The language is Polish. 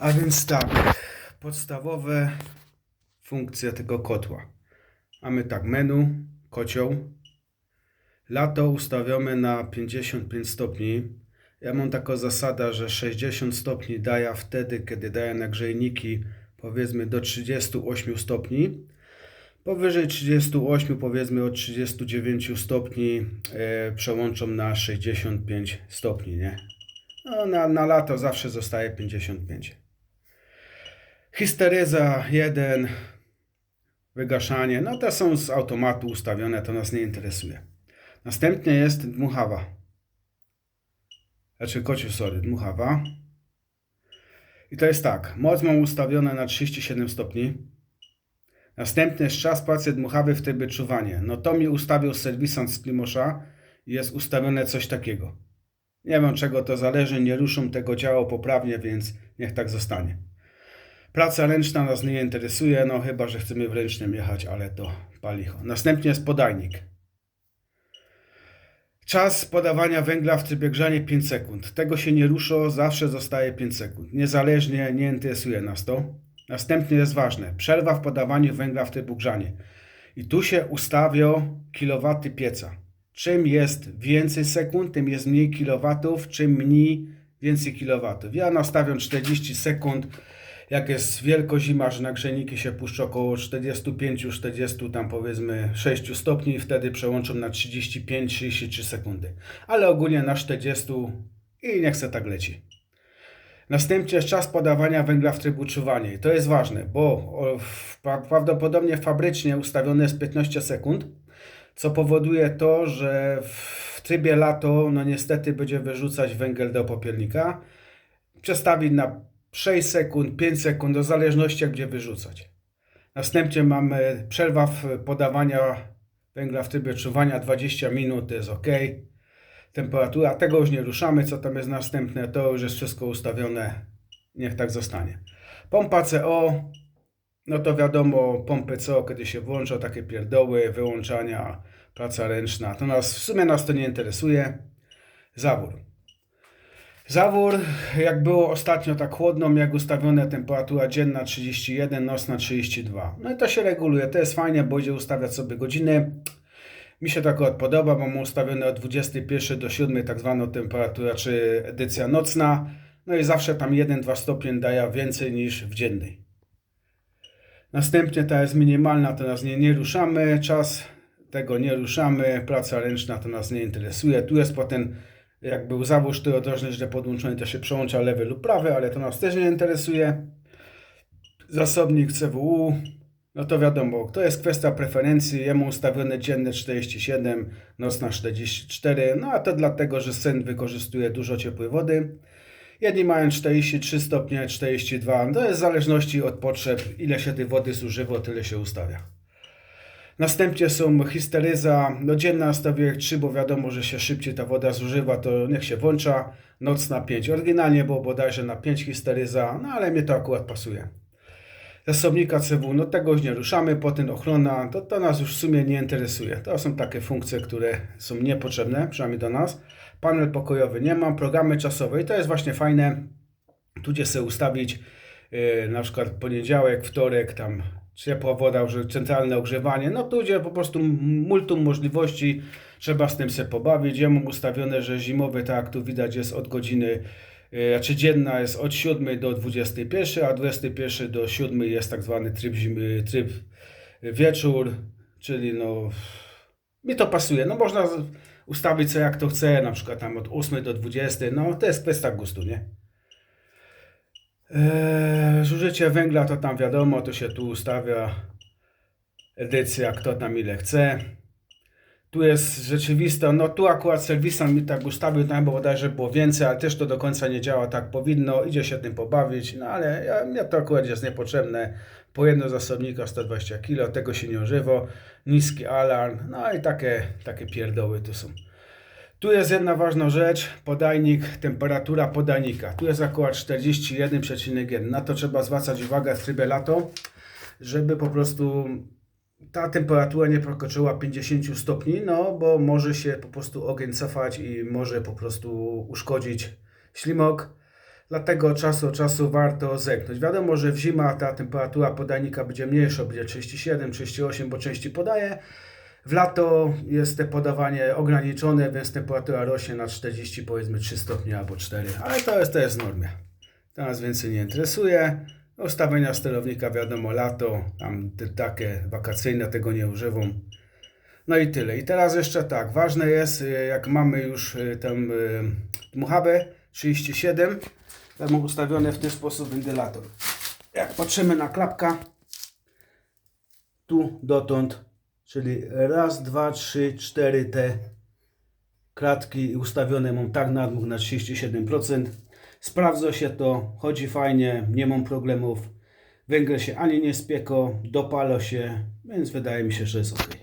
A więc tak, podstawowe funkcje tego kotła. Mamy tak, menu, kocioł. Lato ustawiamy na 55 stopni. Ja mam taką zasadę, że 60 stopni daję wtedy, kiedy daję nagrzejniki powiedzmy do 38 stopni. Powyżej 38, powiedzmy od 39 stopni, e, przełączam na 65 stopni, nie? No, na, na lato zawsze zostaje 55. Histeryza 1, wygaszanie, no te są z automatu ustawione, to nas nie interesuje. Następnie jest dmuchawa. Znaczy kociu, sorry, dmuchawa. I to jest tak, moc mam ustawione na 37 stopni. Następny jest czas pracy dmuchawy w trybie czuwanie. No to mi ustawił serwisant z Klimosza i jest ustawione coś takiego. Nie wiem czego to zależy, nie ruszą tego działo poprawnie, więc niech tak zostanie. Praca ręczna nas nie interesuje, no chyba, że chcemy w ręcznym jechać, ale to palicho. Następnie jest podajnik. Czas podawania węgla w trybie grzania 5 sekund. Tego się nie rusza, zawsze zostaje 5 sekund. Niezależnie, nie interesuje nas to. Następnie jest ważne, przerwa w podawaniu węgla w trybie grzania. I tu się ustawią kilowaty pieca. Czym jest więcej sekund, tym jest mniej kilowatów, czym mniej, więcej kilowatów. Ja nastawiam 40 sekund, jak jest wielko zima, że nagrzejniki się puszczą około 45-40 tam powiedzmy 6 stopni, wtedy przełączam na 35-33 sekundy. Ale ogólnie na 40 i niech se tak leci. Następnie jest czas podawania węgla w trybu czuwania. I to jest ważne, bo prawdopodobnie fabrycznie ustawione jest 15 sekund, co powoduje to, że w trybie lato, no niestety będzie wyrzucać węgiel do popielnika. Przestawić na 6 sekund, 5 sekund, do zależności jak będzie wyrzucać. Następnie mamy przerwa w podawania węgla w trybie czuwania 20 minut, to jest ok. Temperatura, tego już nie ruszamy, co tam jest następne, to już jest wszystko ustawione, niech tak zostanie. Pompa CO, no to wiadomo, pompy CO, kiedy się włącza, takie pierdoły, wyłączania, praca ręczna, to nas, w sumie nas to nie interesuje. Zawór. Zawór, jak było ostatnio tak chłodno, jak ustawiona temperatura dzienna 31, nocna 32. No i to się reguluje, to jest fajnie, bo idzie ustawiać sobie godziny. Mi się to akurat podoba, bo mam ustawione od 21 do 7 tak zwaną temperaturę, czy edycja nocna. No i zawsze tam 1-2 stopnie daje więcej niż w dziennej. Następnie ta jest minimalna, to nas nie, nie ruszamy. Czas tego nie ruszamy. Praca ręczna to nas nie interesuje. Tu jest potem, jak był zawóz tyrodrożny źle podłączony, to się przełącza lewy lub prawy, ale to nas też nie interesuje. Zasobnik CWU, no to wiadomo, to jest kwestia preferencji. Jemu ustawione dzienne 47, nocna 44. No a to dlatego, że sen wykorzystuje dużo ciepłej wody. Jedni mają 43 stopnie, 42. To jest w zależności od potrzeb, ile się tej wody zużywa, tyle się ustawia. Następnie są histeryza. No dzienna nastawiłem 3, bo wiadomo, że się szybciej ta woda zużywa, to niech się włącza. Nocna 5. Oryginalnie było bodajże na 5 histeryza, no ale mnie to akurat pasuje. Zasobnika CW, no tego już nie ruszamy, potem ochrona, to, to nas już w sumie nie interesuje. To są takie funkcje, które są niepotrzebne, przynajmniej do nas. Panel pokojowy nie mam, programy czasowe i to jest właśnie fajne. Tu gdzie sobie ustawić yy, na przykład poniedziałek, wtorek, tam ciepła woda, że centralne ogrzewanie, no tu gdzie po prostu multum możliwości, trzeba z tym się pobawić. Ja mam ustawione, że zimowy, tak jak tu widać, jest od godziny Yy, Znaczy dzienna jest od 7 do 21, a 21 do 7 jest tak zwany tryb, zimy, tryb wieczór, czyli no mi to pasuje. No można ustawić co jak to chce, na przykład tam od 8 do 20, no to jest kwestia gustu, nie? Eee, zużycie węgla to tam wiadomo, to się tu ustawia edycja, kto tam ile chce. Tu jest rzeczywista, no tu akurat serwisant mi tak ustawił, tam bo bodajże było więcej, ale też to do końca nie działa tak powinno, idzie się tym pobawić, no ale ja, mnie to akurat jest niepotrzebne. Po jedno zasobnika 120 kg, tego się nie używa, niski alarm, no i takie, takie pierdoły tu są. Tu jest jedna ważna rzecz, podajnik, temperatura podajnika. Tu jest akurat 41,1. Na to trzeba zwracać uwagę w trybie lato, żeby po prostu ta temperatura nie przekroczyła 50 stopni, no bo może się po prostu ogień cofać i może po prostu uszkodzić ślimok. Dlatego czasu czasu warto zerknąć. Wiadomo, że w zimę ta temperatura podajnika będzie mniejsza, będzie 37, 38, bo częściej podaje. W lato jest te podawanie ograniczone, więc temperatura rośnie na 40, powiedzmy 3 stopnie albo 4, ale to jest, to jest normie. To nas więcej nie interesuje. Ustawienia sterownika wiadomo lato, tam takie wakacyjne tego nie używam. No i tyle. I teraz jeszcze tak, ważne jest, y, jak mamy już y, tę y, dmuchawę 37, to mam ustawiony w ten sposób wentylator. Jak patrzymy na klapka, tu dotąd, czyli raz, dwa, trzy, cztery te klatki ustawione mam tak nadmuch na 37%. Sprawdza się to, chodzi fajnie, nie mam problemów. Węgiel się ani nie spieko, dopala się, więc wydaje mi się, że jest ok.